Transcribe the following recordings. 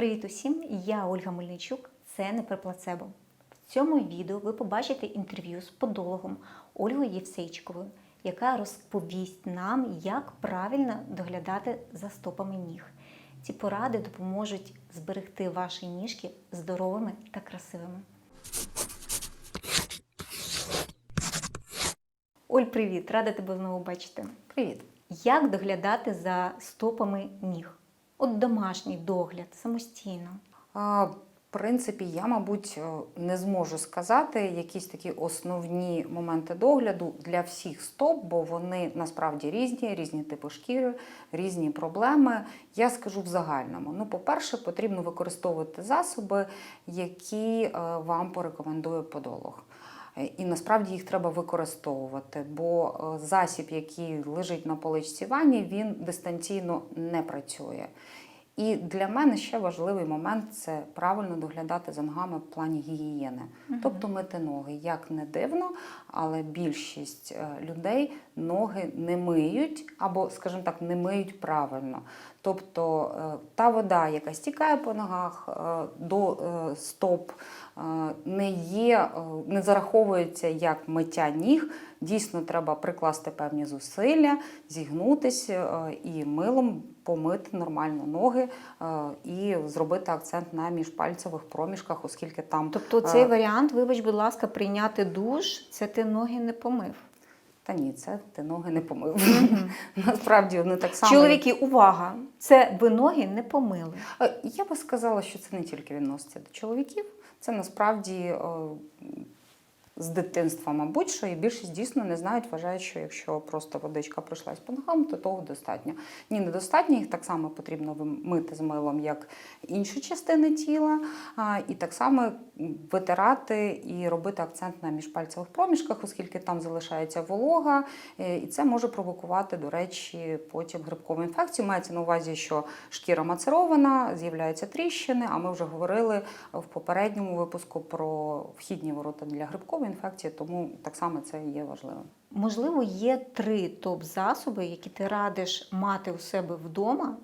Привіт усім! Я Ольга Мельничук. Це не про плацебо. В цьому відео ви побачите інтерв'ю з подологом Ольгою Євсейчиковою, яка розповість нам, як правильно доглядати за стопами ніг. Ці поради допоможуть зберегти ваші ніжки здоровими та красивими. Оль, привіт! Рада тебе знову бачити. Привіт. Як доглядати за стопами ніг? От домашній догляд самостійно. А, В принципі, я, мабуть, е, не зможу сказати якісь такі основні моменти догляду для всіх стоп, бо вони насправді різні, різні типи шкіри, різні проблеми. Я скажу в загальному. Ну, по-перше, потрібно використовувати засоби, які е, вам порекомендує подолог. Е, І насправді їх треба використовувати, бо е, засіб, який лежить на поличці ванні, він дистанційно не працює. І для мене ще важливий момент це правильно доглядати за ногами в плані гігієни, тобто мити ноги. Як не дивно, але більшість е, людей ноги не миють або, скажімо так, не миють правильно. Тобто е, та вода, яка стікає по ногах е, до е, стоп, не є, не зараховується як миття ніг. Дійсно, треба прикласти певні зусилля, зігнутися і милом помити нормально ноги і зробити акцент на міжпальцевих проміжках, оскільки там Тобто цей варіант, вибач, будь ласка, прийняти душ, це ти ноги не помив. Та ні, це ти ноги не помив. Насправді вони так само. Чоловіки, увага! Це ви ноги не помили. Е, Я би сказала, що це не тільки відноситься до чоловіків, це насправді е, з дитинства, мабуть, що і більшість дійсно не знають, вважають, що якщо просто водичка пройшлась по ногам, то того достатньо. Ні, недостатньо, їх так само потрібно мити з милом, як інші частини тіла, і так само витирати і робити акцент на міжпальцевих проміжках, оскільки там залишається волога, е, і це може провокувати, до речі, потім грибкову інфекцію. Мається на увазі, що шкіра мацерована, з'являються тріщини. А ми вже говорили в попередньому випуску про вхідні ворота для грибкової інфекції, тому так само це є важливим. Можливо, є три топ-засоби, які ти радиш мати у себе вдома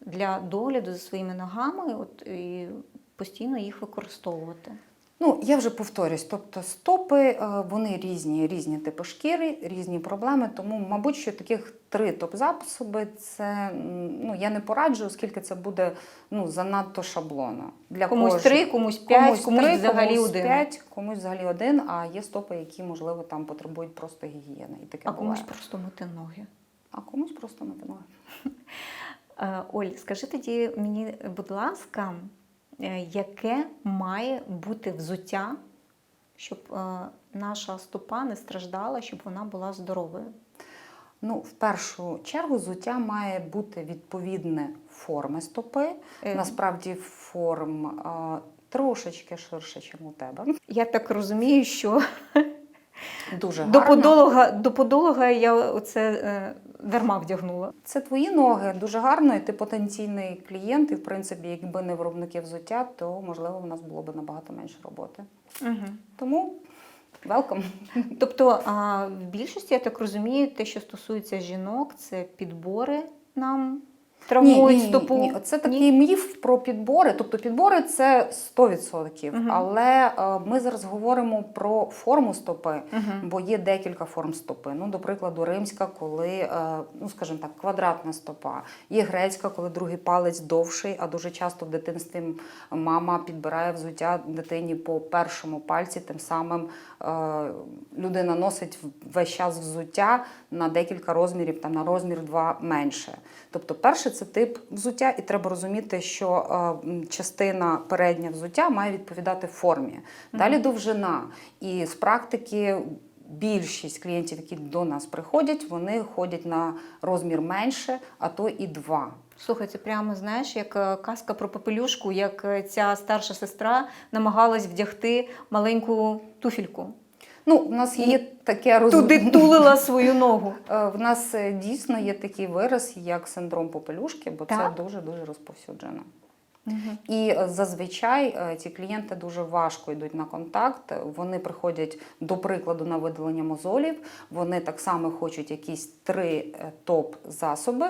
для догляду за своїми ногами, от і постійно їх використовувати. Ну, я вже повторюсь, тобто стопи е, вони різні, різні типи шкіри, різні проблеми. Тому, мабуть, що таких три топ-засоби це ну я не пораджу, оскільки це буде ну занадто шаблонно. Для Комусь кожного. три, комусь п'ять, комусь, три, взагалі комусь один. п'ять, комусь взагалі один. А є стопи, які можливо там потребують просто гігієни. І таке А комусь просто мити ноги. А комусь просто на ноги. Е, Оль, скажи тоді мені, будь ласка, яке має бути взуття, щоб е, наша стопа не страждала, щоб вона була здоровою? Ну, в першу чергу, взуття має бути відповідне форми стопи. Е. Насправді форм а, трошечки ширше, ніж у тебе. Я так розумію, що Дуже до подолога, до подолога я оце е, дарма вдягнула. Це твої ноги дуже гарно, і ти потенційний клієнт. І в принципі, якби не виробники взуття, то можливо в нас було б набагато менше роботи. Угу. Тому велком. Тобто, а, в більшості, я так розумію, те, що стосується жінок, це підбори нам травмують стопу. Ні, Це такий міф про підбори. Тобто підбори це 100%. Мгм. Але е, ми зараз говоримо про форму стопи, Мгм. бо є декілька форм стопи. Ну, до прикладу, римська, коли, е, ну скажімо так, квадратна стопа. Є грецька, коли другий палець довший, а дуже часто в дитинстві мама підбирає взуття дитині по першому пальці, тим самим е, людина носить весь час взуття на декілька розмірів, там на розмір два менше. Тобто, перше це тип взуття, і треба розуміти, що е, частина передня взуття має відповідати формі. Далі довжина. І з практики. Більшість клієнтів, які до нас приходять, вони ходять на розмір менше, а то і два. Слухай, це прямо знаєш, як е, казка про попелюшку, як е, ця старша сестра намагалась вдягти маленьку туфельку. Ну, в нас є таке розуміння. Туди тулила свою ногу. Е, В нас е, дійсно є такий вираз, як синдром попелюшки, бо Так. це дуже дуже розповсюджено. І е, зазвичай ці клієнти дуже важко йдуть на контакт. Вони приходять до прикладу на видалення мозолів. Вони так само хочуть якісь три топ-засоби.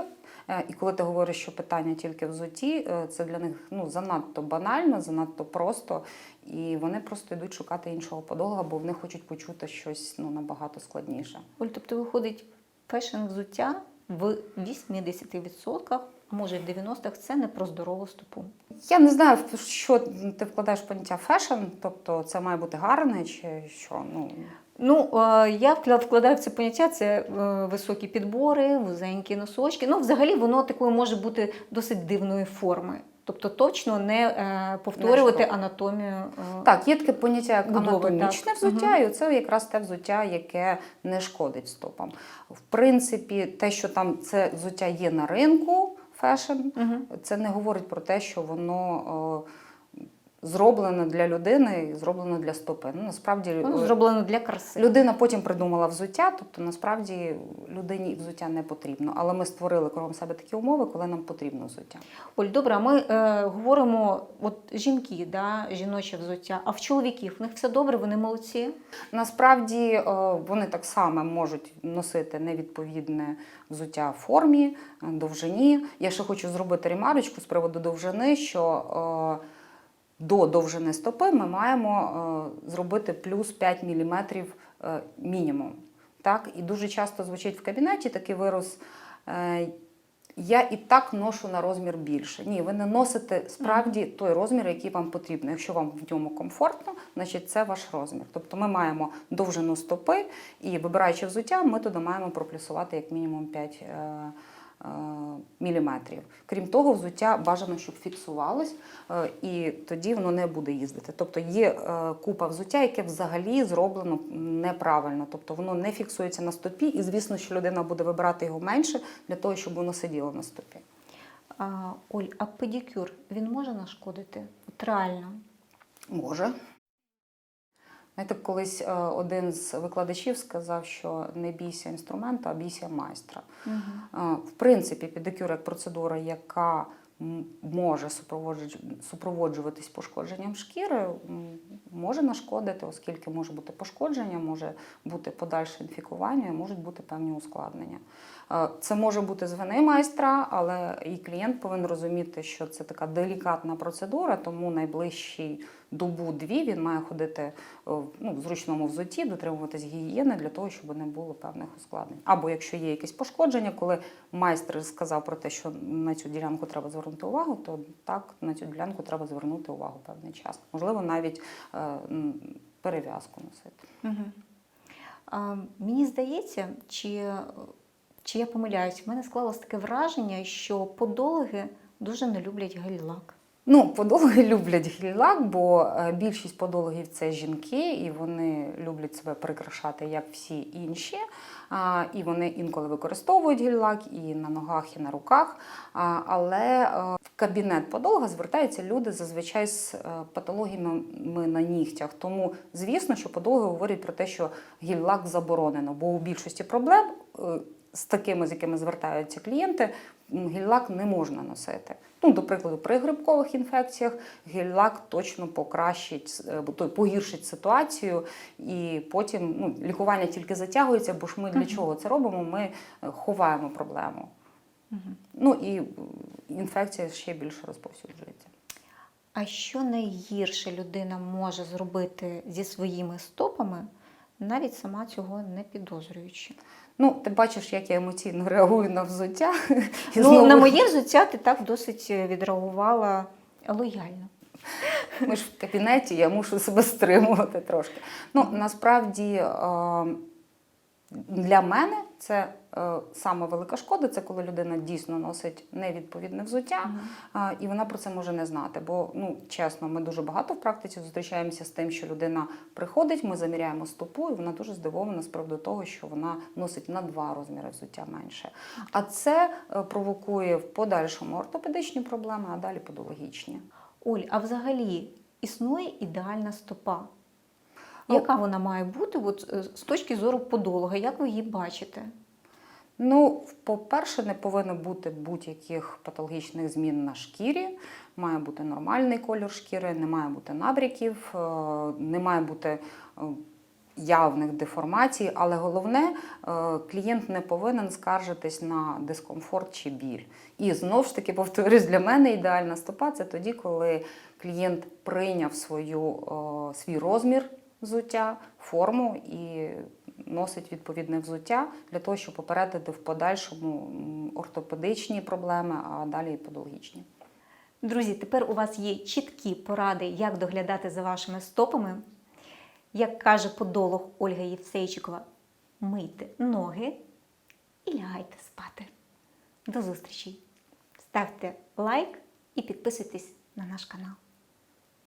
Е, І коли ти говориш, що питання тільки в взутті, е, це для них ну, занадто банально, занадто просто, і вони просто йдуть шукати іншого подолога, бо вони хочуть почути щось ну, набагато складніше. Оль, тобто виходить, фешн взуття в 80%, може в 90% це не про здорову стопу. Я не знаю, що ти вкладаєш поняття фешн, тобто це має бути гарне чи що. Ну, Ну, е, я вкла- вкладаю в це поняття це е, високі підбори, вузенькі носочки. Ну, взагалі, воно такою може бути досить дивної форми. Тобто точно не е, повторювати широко. анатомію. Так, є таке поняття як Будови, анатомічне так. взуття, і це якраз те взуття, яке не шкодить стопам. В принципі, те, що там це взуття є на ринку, фешн, Мгм. це не говорить про те, що воно зроблено для людини і зроблено для стопи. Ну, насправді Воно е, зроблено для краси. людина потім придумала взуття, тобто насправді людині взуття не потрібно. Але ми створили кругом себе такі умови, коли нам потрібно взуття. Оль, добре, а ми е, говоримо, от жінки, да, жіноче взуття, а в чоловіків в них все добре, вони молодці. Насправді е, вони так само можуть носити невідповідне взуття в формі, е, довжині. Я ще хочу зробити ремарочку з приводу довжини, що е, до довжини стопи ми маємо е, зробити плюс 5 мм мінімум. Так? І дуже часто звучить в кабінеті такий вираз. е, Я і так ношу на розмір більше. Ні, ви не носите справді той розмір, який вам потрібно. Якщо вам в ньому комфортно, значить це ваш розмір. Тобто ми маємо довжину стопи, і вибираючи взуття, ми туди маємо проплюсувати як мінімум 5 е, е, міліметрів. Крім того, взуття бажано, щоб фіксувалось, е, і тоді воно не буде їздити. Тобто є е, купа взуття, яке взагалі зроблено неправильно. Тобто воно не фіксується на стопі, і звісно, що людина буде вибирати його менше для того, щоб воно сиділо на стопі. А, Оль, а педикюр він може нашкодити? От реально. Може. Знаєте, колись е, один з викладачів сказав, що не бійся інструмента, а бійся майстра. Угу. В принципі, педикюр як процедура, яка може супроводжуватись пошкодженням шкіри, може нашкодити, оскільки може бути пошкодження, може бути подальше інфікування, можуть бути певні ускладнення. Е, Це може бути з вини майстра, але і клієнт повинен розуміти, що це така делікатна процедура, тому найближчий добу-дві він має ходити е, ну, в зручному взутті, дотримуватись гігієни для того, щоб не було певних ускладнень. Або якщо є якесь пошкодження, коли майстер сказав про те, що на цю ділянку треба звернути увагу, то так на цю ділянку треба звернути увагу певний час. Можливо, навіть е, перев'язку носити. Мені здається, чи, чи я помиляюсь, в мене склалось таке враження, що подологи дуже не люблять гель-лак. Ну, подологи люблять гель-лак, бо е, більшість подологів це жінки, і вони люблять себе прикрашати як всі інші. І вони інколи використовують гель-лак і на ногах, і на руках. Але е, в кабінет подолога звертаються люди зазвичай з е, патологіями на нігтях. Тому, звісно, що подологи говорять про те, що гель-лак заборонено, бо у більшості проблем. З такими, з якими звертаються клієнти, гель-лак не можна носити. Ну, до прикладу, при грибкових інфекціях гель-лак точно покращить, е, той погіршить ситуацію, і потім ну, лікування тільки затягується, бо ж ми для чого це робимо? Ми е, ховаємо проблему. Угу. Ну і інфекція ще більше розповсюджується. А що найгірше людина може зробити зі своїми стопами, навіть сама цього не підозрюючи? Ну, ти бачиш, як я емоційно реагую на взуття. Ну, знову на моє взуття ти так досить е, відреагувала лояльно. Ми ж в кабінеті, я мушу себе стримувати трошки. Ну, насправді е, для мене це саме велика шкода, це коли людина дійсно носить невідповідне взуття, е, і вона про це може не знати. Бо, ну, чесно, ми дуже багато в практиці зустрічаємося з тим, що людина приходить, ми заміряємо стопу, і вона дуже здивована з приводу того, що вона носить на два розміри взуття менше. А це е, провокує в подальшому ортопедичні проблеми, а далі подологічні. Оль, а взагалі існує ідеальна стопа? Ну, Яка вона має бути от, е, з точки зору подолога? Як ви її бачите? Ну, по-перше, не повинно бути будь-яких патологічних змін на шкірі. Має бути нормальний колір шкіри, не має бути набряків, е, не має бути е, явних деформацій, але головне, е, клієнт не повинен скаржитись на дискомфорт чи біль. І знову ж таки, повторюсь, для мене ідеальна стопа це тоді, коли клієнт прийняв свою, свій розмір взуття, форму і носить відповідне взуття для того, щоб попередити в подальшому ортопедичні проблеми, а далі і подологічні. Друзі, тепер у вас є чіткі поради, як доглядати за вашими стопами. Як каже подолог Ольга Євсейчикова, мийте ноги і лягайте спати. До зустрічі! Ставте лайк і підписуйтесь на наш канал.